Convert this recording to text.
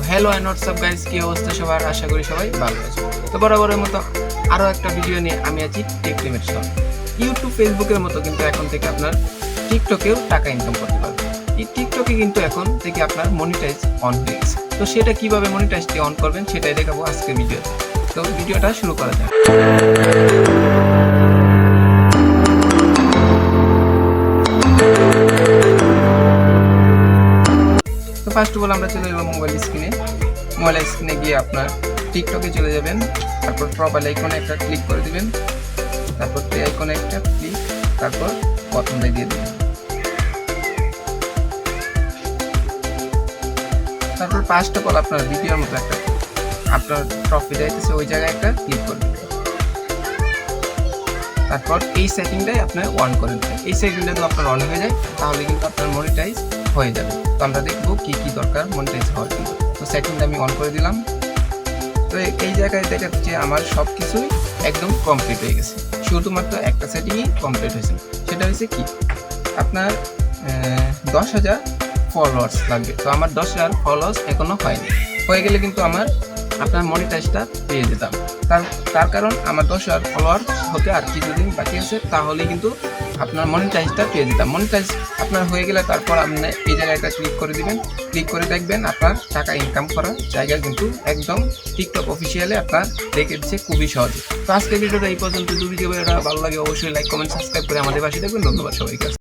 তো hello and WhatsApp guys কি অবস্থা সবার? আশা করি সবাই ভালো আছে। তো বরাবরের মতো আরও একটা ভিডিও নিয়ে আমি আছি টেক লিমিট সহ ইউটিউব ফেসবুকের মতো কিন্তু এখন থেকে আপনার টিকটকেও টাকা ইনকাম করতে পারবেন। এই টিকটকে কিন্তু এখন থেকে আপনার মনিটাইজ অন হয়ে গেছে। তো সেটা কীভাবে মনিটাইজটি অন করবেন সেটাই দেখাবো আজকের ভিডিওতে তো। ভিডিওটা শুরু করা যাক। তো ফার্স্ট অফ অল আমরা চলে যাব মোবাইল স্ক্রিনে মোবাইল স্ক্রিনে গিয়ে আপনার টিকটকে চলে যাবেন। তারপর প্রোফাইল আইকনে একটা ক্লিক করে দিবেন। তারপর প্লে আইকনে একটা ক্লিক তারপর প্রথমটা দিয়ে দেবেন। তারপর পাঁচটা কল আপনার ভিডিওর মতো একটা, আপনার ট্রফি যাইতেছে, ওই জায়গায় একটা ক্লিক করে দিবেন। তারপর এই সেটিংটাই আপনার অন করে দেবেন। এই সেটিংটা যদি আপনার অন হয়ে যায়, তাহলে কিন্তু আপনার মনিটাইজ হয়ে যাবে। তো আমরা দেখব কী কী দরকার মনিটাইজ হওয়ার জন্য। তো সেটিংটা আমি অন করে দিলাম। তো এই জায়গায় দেখা যাচ্ছে আমার সব কিছুই একদম কমপ্লিট হয়ে গেছে। শুধুমাত্র একটা সেটিংই কমপ্লিট হয়েছে। সেটা হয়েছে কি? আপনার দশ হাজার ফলোয়ার্স লাগবে। তো আমার দশ হাজার ফলোয়ার্স এখনও হয়নি। হয়ে গেলে কিন্তু আমার আপনার মনিটাইজটা পেয়ে যেতাম। তার তার কারণ আমার দশ হাজার ফলোয়ার হতে আর কিছুদিন বাকি আছে তাহলে কিন্তু আপনার মনিটাইজটা পেয়ে যেতাম। মনিটাইজ আপনার হয়ে গেলে তারপর আপনি এই জায়গায় একটা ক্লিক করে দিবেন। ক্লিক করে দেখবেন আপনার টাকা ইনকাম করার জায়গা কিন্তু একদম টিকটক অফিসিয়ালে আপনার দেখে দিচ্ছে খুবই সহজ। তো আজকে ভিডিওটা এই পর্যন্ত। যদি ভালো লাগে, অবশ্যই লাইক কমেন্ট সাবস্ক্রাইব করে আমাদের পাশে দেখবেন ধন্যবাদ সবাইকে।